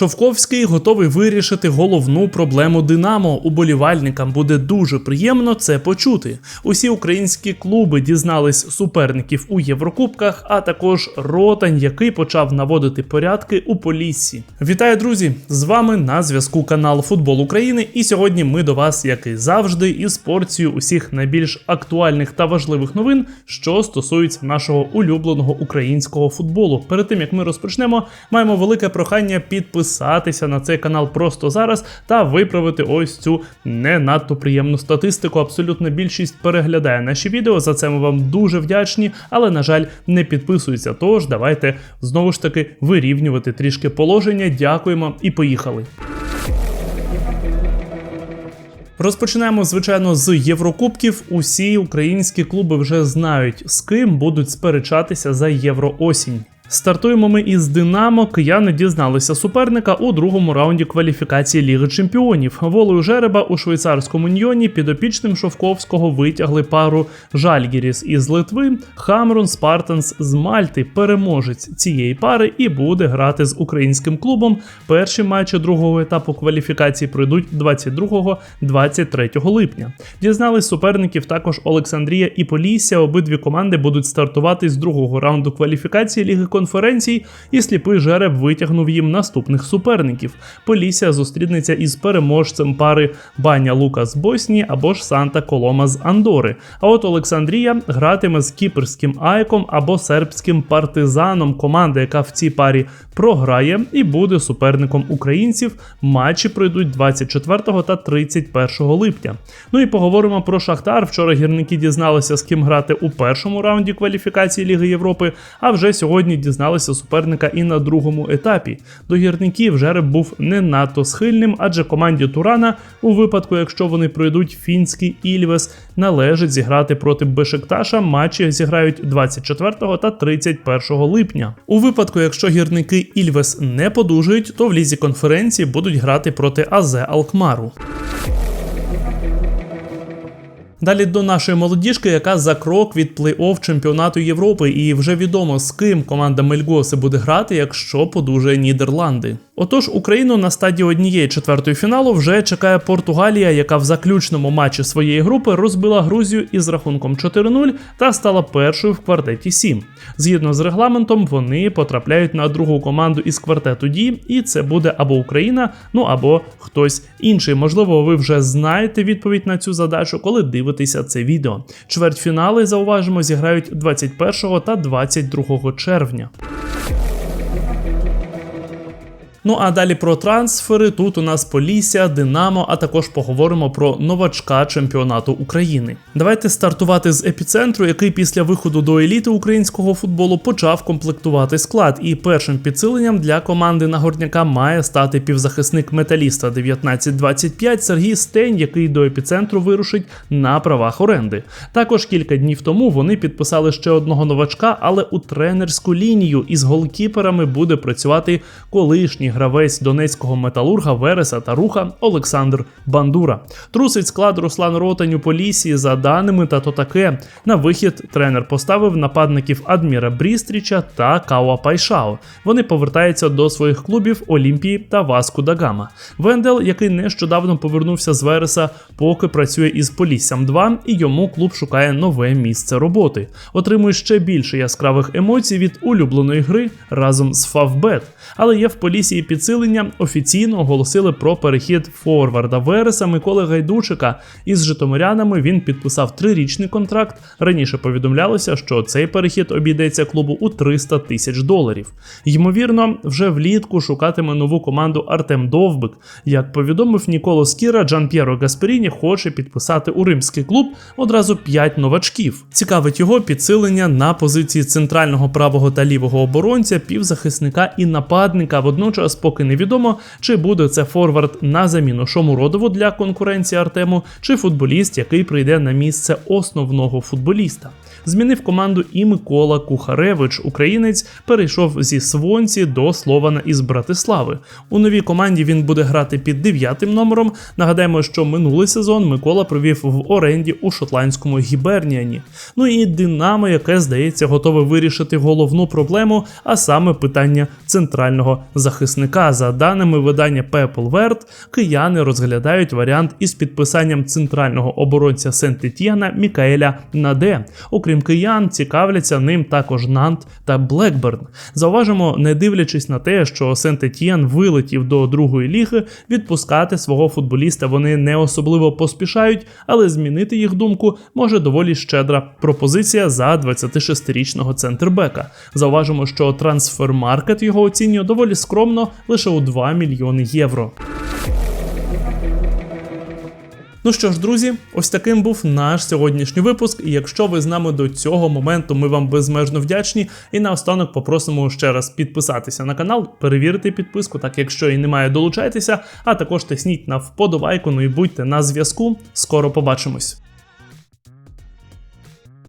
Шовковський готовий вирішити головну проблему Динамо. Уболівальникам буде дуже приємно це почути. Усі українські клуби дізнались суперників у Єврокубках, а також Ротань, який почав наводити порядки у Поліссі. Вітаю, друзі! З вами на зв'язку канал Футбол України. І сьогодні ми до вас, як і завжди, із порцією усіх найбільш актуальних та важливих новин, що стосуються нашого улюбленого українського футболу. Перед тим як ми розпочнемо, маємо велике прохання підписатися на цей канал просто зараз та виправити ось цю не надто приємну статистику. Абсолютно більшість переглядає наші відео. За це ми вам дуже вдячні, але на жаль, не підписуються. Тож давайте знову ж таки вирівнювати трішки положення. Дякуємо і поїхали. Розпочинаємо, звичайно, з Єврокубків. Усі українські клуби вже знають, з ким будуть сперечатися за євроосінь. Стартуємо ми із Динамо. Кияни дізналися суперника у другому раунді кваліфікації Ліги Чемпіонів. Волою жереба у швейцарському ньйоні підопічним Шовковського витягли пару Жальгіріс із Литви, Хамрон Спартанс з Мальти. Переможець цієї пари і буде грати з українським клубом. Перші матчі другого етапу кваліфікації пройдуть 22-23 липня. Дізнались суперників також Олександрія і Полісся. Обидві команди будуть стартувати з другого раунду кваліфікації Ліги конференцій, і сліпий жереб витягнув їм наступних суперників. Полісся зустрінеться із переможцем пари Баня Лука з Боснії або ж Санта Колома з Андори. А от Олександрія гратиме з кіпрським Айком або сербським партизаном, команда, яка в цій парі програє і буде суперником українців. Матчі пройдуть 24 та 31 липня. Ну і поговоримо про Шахтар. Вчора гірники дізналися, з ким грати у першому раунді кваліфікації Ліги Європи. А вже сьогодні дізналися суперника і на другому етапі. До гірників жереб був не надто схильним, адже команді Турана, у випадку, якщо вони пройдуть фінський Ільвес, належить зіграти проти Бешикташа. Матчі зіграють 24 та 31 липня. У випадку, якщо гірники Ільвес не подужують, то в лізі конференції будуть грати проти Азе Алкмару. Далі до нашої молодіжки, яка за крок від плей-офф чемпіонату Європи, і вже відомо з ким команда Мельгоси буде грати, якщо подужає Нідерланди. Отож, Україну на стадії однієї четвертої фіналу вже чекає Португалія, яка в заключному матчі своєї групи розбила Грузію із рахунком 4-0 та стала першою в квартеті 7. Згідно з регламентом, вони потрапляють на другу команду із квартету Ді, і це буде або Україна, ну або хтось інший. Можливо, ви вже знаєте відповідь на цю задачу, коли дивитеся це відео. Чвертьфінали, зауважимо, зіграють 21 та 22 червня. Ну а далі про трансфери. Тут у нас Полісся, Динамо, а також поговоримо про новачка чемпіонату України. Давайте стартувати з епіцентру, який після виходу до еліти українського футболу почав комплектувати склад. І першим підсиленням для команди Нагорняка має стати півзахисник металіста 1925 Сергій Стень, який до епіцентру вирушить на правах оренди. Також кілька днів тому вони підписали ще одного новачка, але у тренерську лінію із голкіперами буде працювати колишній гравець донецького металурга Вереса та руха Олександр Бандура. Трусить склад Руслан Ротань у Полісі за даними та то таке. На вихід тренер поставив нападників Адміра Брістріча та Кауа Пайшао. Вони повертаються до своїх клубів Олімпії та Васку Дагама. Вендел, який нещодавно повернувся з Вереса, поки працює із Поліссям 2 і йому клуб шукає нове місце роботи. Отримує ще більше яскравих емоцій від улюбленої гри разом з Фавбет. Але є в Полісі і підсилення офіційно оголосили про перехід форварда Вереса Миколи Гайдучика. Із Житомирянами він підписав трирічний контракт. Раніше повідомлялося, що цей перехід обійдеться клубу у 300 тисяч доларів. Ймовірно, вже влітку шукатиме нову команду Артем Довбик. Як повідомив Ніколо Скіра, Джан П'єро Гасперіні хоче підписати у римський клуб одразу 5 новачків. Цікавить його підсилення на позиції центрального правого та лівого оборонця, півзахисника і нападника. Водночас, поки невідомо, чи буде це форвард на заміну Шомуродову для конкуренції Артему, чи футболіст, який прийде на місце основного футболіста. Змінив команду і Микола Кухаревич. Українець перейшов зі Свонці до Слована із Братислави. У новій команді він буде грати під дев'ятим номером. Нагадаємо, що минулий сезон Микола провів в оренді у шотландському гіберніані. Ну і Динамо, яке здається, готове вирішити головну проблему, а саме питання центрального захисника. Захисника. За даними видання People Word, кияни розглядають варіант із підписанням центрального оборонця Сент-Етьєна Мікаеля Наде. Окрім киян, цікавляться ним також Нант та Блекберн. Зауважимо, не дивлячись на те, що Сент-Етьєн вилетів до другої ліги, відпускати свого футболіста вони не особливо поспішають, але змінити їх думку може доволі щедра пропозиція за 26-річного центрбека. Зауважимо, що трансфермаркет його оцінює доволі скромно лише у 2 мільйони євро. Ну що ж, друзі, ось таким був наш сьогоднішній випуск. І якщо ви з нами до цього моменту, ми вам безмежно вдячні. І наостанок попросимо ще раз підписатися на канал, перевірити підписку, так якщо і немає, долучайтеся, а також тисніть на вподобайку. Ну і будьте на зв'язку. Скоро побачимось.